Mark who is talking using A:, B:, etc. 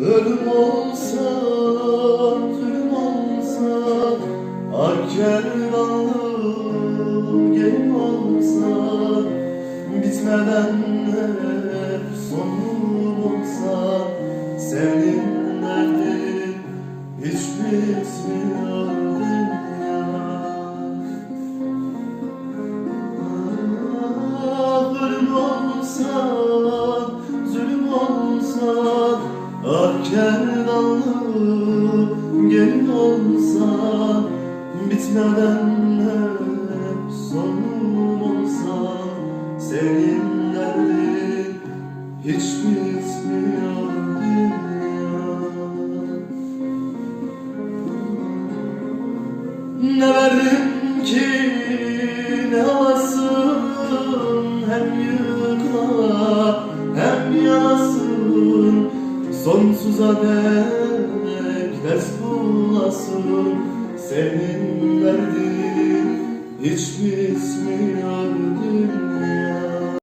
A: Ölüm olsa, zulüm olsa Akkerdanlığım gelin olsa Bitmeden hep sonum olsa Senin derdin hiç bitmiyor dünya Zulüm olsa, Kerdanlım gelin olsa Bitmeden hep sonum olsa Senin derdin hiç bitmiyor Ne verdim ki ne alasın Hem yıkla Sonsuza dek ders bulasın Senin derdin. Hiç bitmiyor dünya